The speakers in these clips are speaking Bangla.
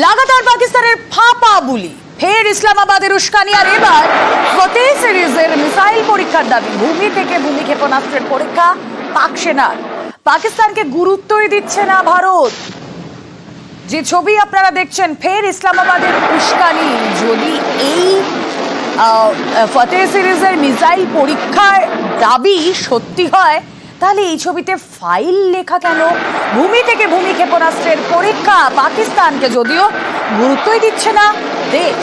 লাগাতার পাকিস্তানের ফাপা বুলি। ফের ইসলামাবাদের উস্কানি আর এবার ফতে সিরিজের মিসাইল পরীক্ষার দাবি। ভূমি থেকে ভূমি ক্ষেপণাস্ত্রের পরীক্ষা পাক সেনার। পাকিস্তানকে গুরুত্বই দিচ্ছে না ভারত। যে ছবি আপনারা দেখছেন, ফের ইসলামাবাদের উস্কানি। যদি এই ফতেহ সিরিজের মিসাইল পরীক্ষার দাবি সত্যি হয় তাহলে এই ছবিতে ফাইল লেখা কেন? ভূমি থেকে ভূমি ক্ষেপণাস্ত্রের পরীক্ষা, পাকিস্তানকে যদিও গুরুত্বই দিচ্ছে না, দেশ।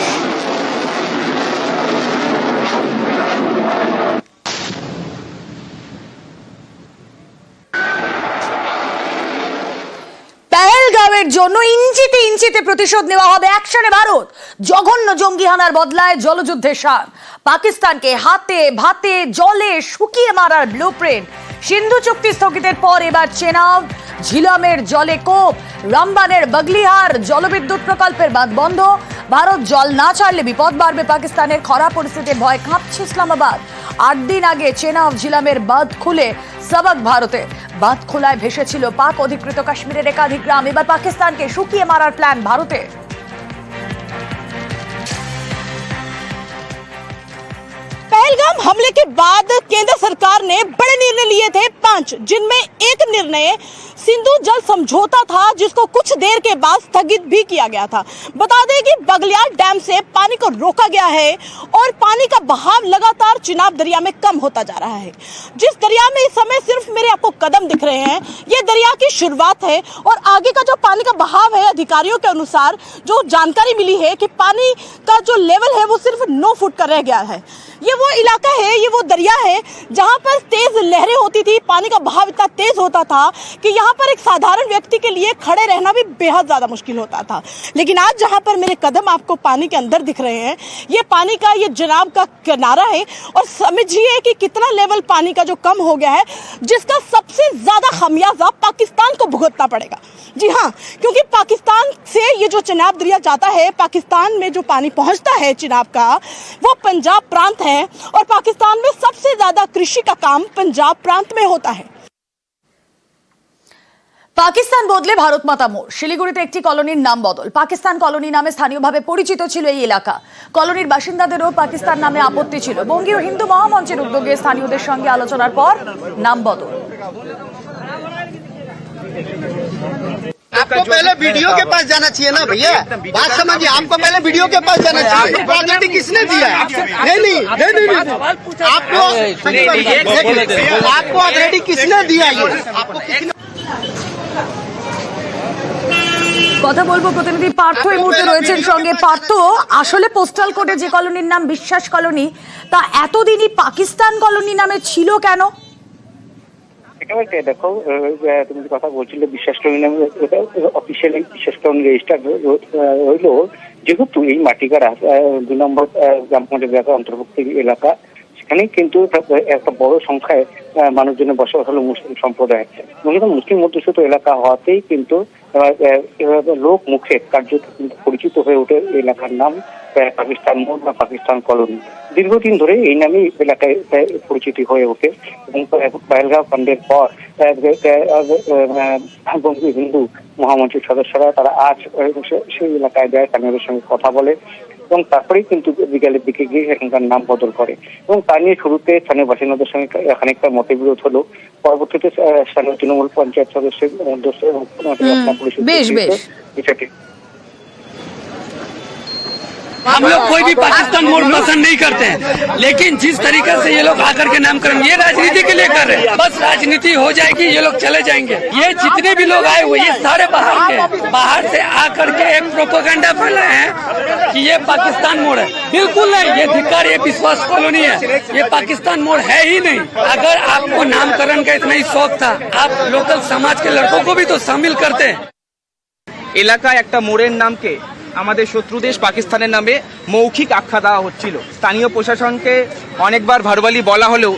জন্য ইঞ্চিতে ইঞ্চিতে প্রতিশোধ নেওয়া হবে অ্যাকশনে ভারত। জঘন্য জঙ্গি হানার বদলায় জলযুদ্ধের সার পাকিস্তানকে হাতে ভাতে জলে শুকিয়ে মারার ব্লুপ্রিন্ট সিন্ধু চুক্তি স্থগিতের পর এবার চেনাব ঝিলামের জলে কোপ রামবানের বগলিহার জলবিদ্যুৎ প্রকল্পের বাঁধ বন্ধ ভারত জল না ছাড়লে বিপদ বাড়বে পাকিস্তানের খরা পরিস্থিতির ভয় কাঁপছে ইসলামাবাদ আট দিন আগে চেনাব ঝিলামের বাঁধ খুলে সবক ভারতে বাঁধ খোলায় ভেসেছিল পাক অধিকৃত কাশ্মীরের একাধিক গ্রাম এবার পাকিস্তানকে শুকিয়ে মারার প্ল্যান ভারতে पहलगाम हमले के बाद केंद्र सरकार ने बड़े निर्णय लिए थे पाँच, जिनमें एक निर्णय सिंधु जल समझौता था, जिसको कुछ देर के बाद स्थगित भी किया गया था। बता दें कि बगलियार डैम से पानी को रोका गया है और पानी का बहाव लगातार चिनाब दरिया में कम होता जा रहा है। जिस दरिया में इस समय सिर्फ़ मेरे आपको कदम दिख रहे हैं, ये दरिया की शुरुआत है और आगे का जो पानी का बहाव है अधिकारियों के अनुसार, जो जानकारी मिली है कि पानी का जो लेवल है वो सिर्फ़ नौ फुट का रह गया है। ये वो इलाका है, ये वो दरिया है, जहाँ पर तेज लहरें होती थी, पानी का बहाव इतना तेज होता था कि यहाँ पर एक साधारण व्यक्ति के लिए खड़े रहना भी बेहद ज़्यादा मुश्किल होता था। लेकिन आज जहाँ पर मेरे कदम आपको पानी के अंदर दिख रहे हैं, ये पानी का, ये जनाब का किनारा है और समझिए कि कितना लेवल पानी का जो कम हो गया है, जिसका सबसे ज़्यादा खमियाजा पाकिस्तान को भुगतना पड़ेगा। जी हाँ क्योंकि पाकिस्तान से ये जो चिनाब दरिया जाता है, पाकिस्तान में जो पानी पहुँचता है चिनाब का, वो पंजाब प्रांत है। और पाकिस्तान में सबसे ज्यादा कृषि का काम पंजाब प्रांत में होता है পাকিস্তান বদলে ভারত মাতা মোড় শিলিগুড়িতে একটি কলোনির নাম বদল পাকিস্তান কলোনি নামে স্থানীয়ভাবে পরিচিত ছিল এই এলাকা কলোনির বাসিন্দাদেরও পাকিস্তান নামে আপত্তি ছিল বঙ্গীয় হিন্দু মহামঞ্চের উদ্যোগে স্থানীয়দের সঙ্গে আলোচনার পর নাম বদল आपको पहले वीडियो के पास जाना चाहिए ना भैया बात समझिए आपको पहले वीडियो के पास जाना चाहिए ऑलरेडी किसने दिया है नहीं नहीं नहीं नहीं नहीं आपको आपको ऑलरेडी किसने दिया ये आपको किसने কথা বলবো প্রতিনিধি পার্থ এই মুহূর্তে রয়েছেন সঙ্গে পার্থ আসলে পোস্টাল কোডে যে কলোনির নাম বিশ্বাস কলোনি তা এতদিনই পাকিস্তান কলোনি নামে ছিল কেন একেবারে দেখো তুমি যে কথা বলছিলে, বিশ্বাস নামে অফিসিয়ালি বিশ্বাস কলোনি রেজিস্টার হইল। যেহেতু এই মাটিকার দুই নম্বর গ্রাম পঞ্চায়েত এলাকার অন্তর্ভুক্ত এলাকা সেখানে কিন্তু একটা- বড় সংখ্যায় মানুষজনের বসবাস হলো মুসলিম সম্প্রদায় এটা মুসলিম অধ্যুষিত এলাকা হওয়াতেই কিন্তু লোক মুখে কার্যত কিন্তু পরিচিত হয়ে ওঠে এলাকার নাম পাকিস্তান মোড় বা পাকিস্তান কলোনি। দীর্ঘদিন ধরে এই নামেই এলাকায় পরিচিতি হয়ে ওঠে এবং পহেলগাঁও কাণ্ডের পর হিন্দু মহামঞ্চের সদস্যরা তারা আজ সেই এলাকায় যায় স্থানীয়দের সঙ্গে কথা বলে। এবং তারপরেই কিন্তু বিকেলের দিকে গিয়ে এখানকার নাম বদল করে এবং তা নিয়ে শুরুতে স্থানীয় বাসিন্দাদের সঙ্গে খানিকটা মতবিরোধ হলো পরবর্তীতে স্থানীয় তৃণমূল পঞ্চায়েত সদস্যের সদস্য এবং বিষয়টি পুলিশের বেশ, বেশ। हम लोग कोई भी पाकिस्तान मोड पसंद नहीं करते हैं। लेकिन जिस तरीके से ये लोग आकर के नामकरण ये राजनीति के लिए कर रहे हैं। बस राजनीति हो जाएगी, ये लोग चले जाएँगे। ये जितने भी लोग आए हुए, ये सारे बाहर के बाहर से आकर के एक प्रोपोगंडा फैलाए हैं कि ये पाकिस्तान मोड़ है। बिल्कुल नहीं, ये अधिकार ये विश्वास कॉलोनी है। ये पाकिस्तान मोड़ है ही नहीं। अगर आपको नामकरण का इतना ही शौक था, आप लोकल समाज के लड़कों को भी तो शामिल करते इलाका एक मोड़े नाम के আমাদের শত্রু দেশ পাকিস্তানের নামে মৌখিক আখ্যা দেওয়া হচ্ছিল। স্থানীয় প্রশাসনকে অনেকবার ভারবালি বলা হলেও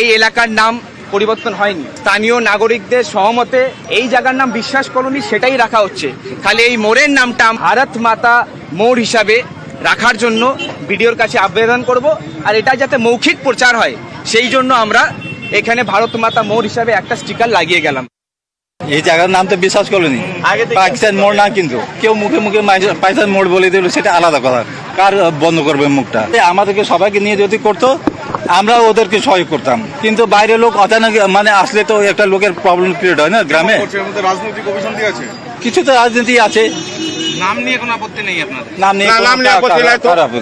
এই এলাকার নাম পরিবর্তন হয়নি। স্থানীয় নাগরিকদের সহমতে এই জায়গার নাম বিশ্বাস কলোনি সেটাই রাখা হচ্ছে। খালি এই মোড়ের নামটা ভারত মাতা মোড় হিসাবে রাখার জন্য বিডিওর কাছে আবেদন করব, আর এটা যাতে মৌখিক প্রচার হয়, সেই জন্য আমরা এখানে ভারত মাতা মোড় হিসাবে একটা স্টিকার লাগিয়ে গেলাম। এই জায়গার নাম তো বিশ্বাস করেনি পাকিস্তান মোড় না কিন্তু। কেউ মুখে মুখে পাকিস্তান মোড় বলে দিল সেটা আলাদা কথা। কার বন্ধ করবে মুখটা? আমাদেরকে সবাইকে নিয়ে যদি করতো আমরা ওদেরকে সহায় করতাম। কিন্তু বাইরের লোক অচানক মানে আসলে তো একটা লোকের প্রবলেম ক্রিয়েট হয় না গ্রামে? রাজনৈতিক অভিসন্ধি আছে। কিছু তো রাজনীতি আছে। নাম নিয়ে কোনো আপত্তি নেই আপনাদের। নাম নিয়ে না, কোনো নাম নিয়ে আপত্তি নাই তো। খারাপ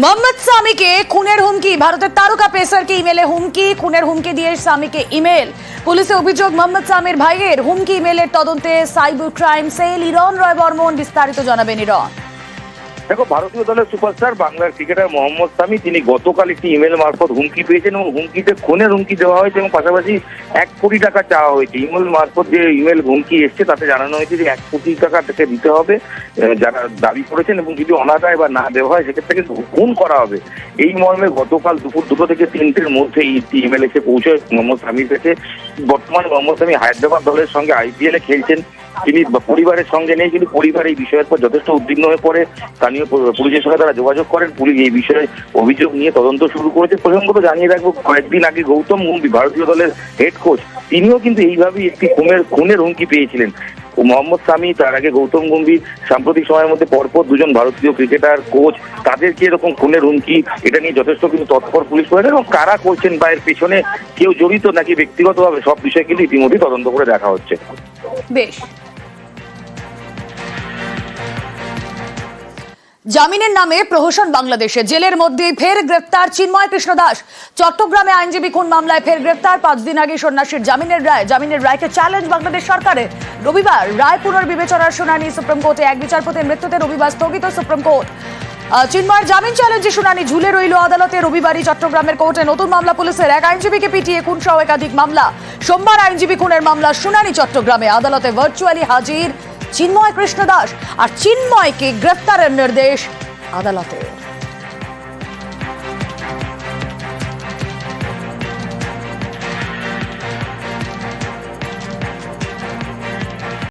মোহাম্মদ সামিকে খুনের হুমকি। ভারতের তারকা পেসারকে ইমেলে হুমকি, খুনের হুমকি দিয়ে সামিকে ইমেল। পুলিশে অভিযোগ, মোহাম্মদ সামির ভাইয়ের হুমকি ইমেলের তদন্তে cyber crime cell Iran Roy Barman বিস্তারিত জানাবেন ইরন। দেখো, ভারতীয় দলের সুপারস্টার বাংলার ক্রিকেটার মোহাম্মদ সামি, তিনি গতকাল একটি ইমেল মারফত হুমকি পেয়েছেন এবং হুমকিতে খুনের হুমকি দেওয়া হয়েছে এবং পাশাপাশি এক কোটি টাকা চাওয়া হয়েছে। ইমেল মারফত যে ইমেল হুমকি এসছে, তাতে জানানো হয়েছে যে এক কোটি টাকা তাকে দিতে হবে যারা দাবি করেছেন এবং যদি অনাদায় বা না দেওয়া হয়, সেক্ষেত্রে কিন্তু খুন করা হবে। এই মর্মে গতকাল দুপুর দুটো থেকে তিনটের মধ্যে এই ইমেল এসে পৌঁছয় মোহাম্মদ সামির কাছে। বর্তমানে মোহাম্মদ সামি হায়দ্রাবাদ দলের সঙ্গে আইপিএল খেলছেন। তিনি পরিবারের সঙ্গে নেই, কিন্তু পরিবার এই বিষয়ের পর যথেষ্ট উদ্বিগ্ন হয়ে পড়ে। স্থানীয় পুলিশের সঙ্গে তারা যোগাযোগ করেন, পুলিশ এই বিষয়ে অভিযোগ নিয়ে তদন্ত শুরু করেছে। প্রসঙ্গত জানিয়ে রাখব, কয়েকদিন আগে গৌতম গম্ভীর ভারতীয় দলের হেড কোচ তিনিও কিন্তু এইভাবেই একটি খুনের খুনের হুমকি পেয়েছিলেন। মোহাম্মদ সামি তার আগে গৌতম গম্ভীর, সাম্প্রতিক সময়ের মধ্যে পরপর দুজন ভারতীয় ক্রিকেটার কোচ তাদেরকে এরকম খুনের হুমকি, এটা নিয়ে যথেষ্ট কিন্তু তৎপর পুলিশ করেছে এবং কারা করছেন বা এর পেছনে কেউ জড়িত নাকি ব্যক্তিগতভাবে সব বিষয় কিন্তু ইতিমধ্যেই তদন্ত করে দেখা হচ্ছে। বেশ। জামিনের নামে প্রহসন বাংলাদেশে। জেলের মধ্যে ফের গ্রেফতার চিন্ময় কৃষ্ণ দাস। চট্টগ্রামে আইনজীবী খুন মামলায় ফের গ্রেফতার পাঁচ দিন আগে সন্ন্যাসীর জামিনের রায় জামিনের রায়কে চ্যালেঞ্জ বাংলাদেশ সরকারের। রবিবার রায় পুনর্বিবেচনার শুনানি সুপ্রিম কোর্টে। এক বিচারপতির মৃত্যুতে রবিবার স্থগিত সুপ্রিম কোর্ট। চিন্ময়ের জামিন চ্যালেঞ্জে শুনানি ঝুলে রইল আদালতে। রবিবারই চট্টগ্রামের কোর্টে নতুন মামলা পুলিশের। এক আইনজীবীকে পিটিয়ে খুন সহ একাধিক মামলা। সোমবার আইনজীবী খুনের মামলা শুনানি চট্টগ্রামে। আদালতে ভার্চুয়ালি হাজির চিন্ময় কৃষ্ণ দাস আর চিন্ময়কে গ্রেফতারের নির্দেশ আদালতে।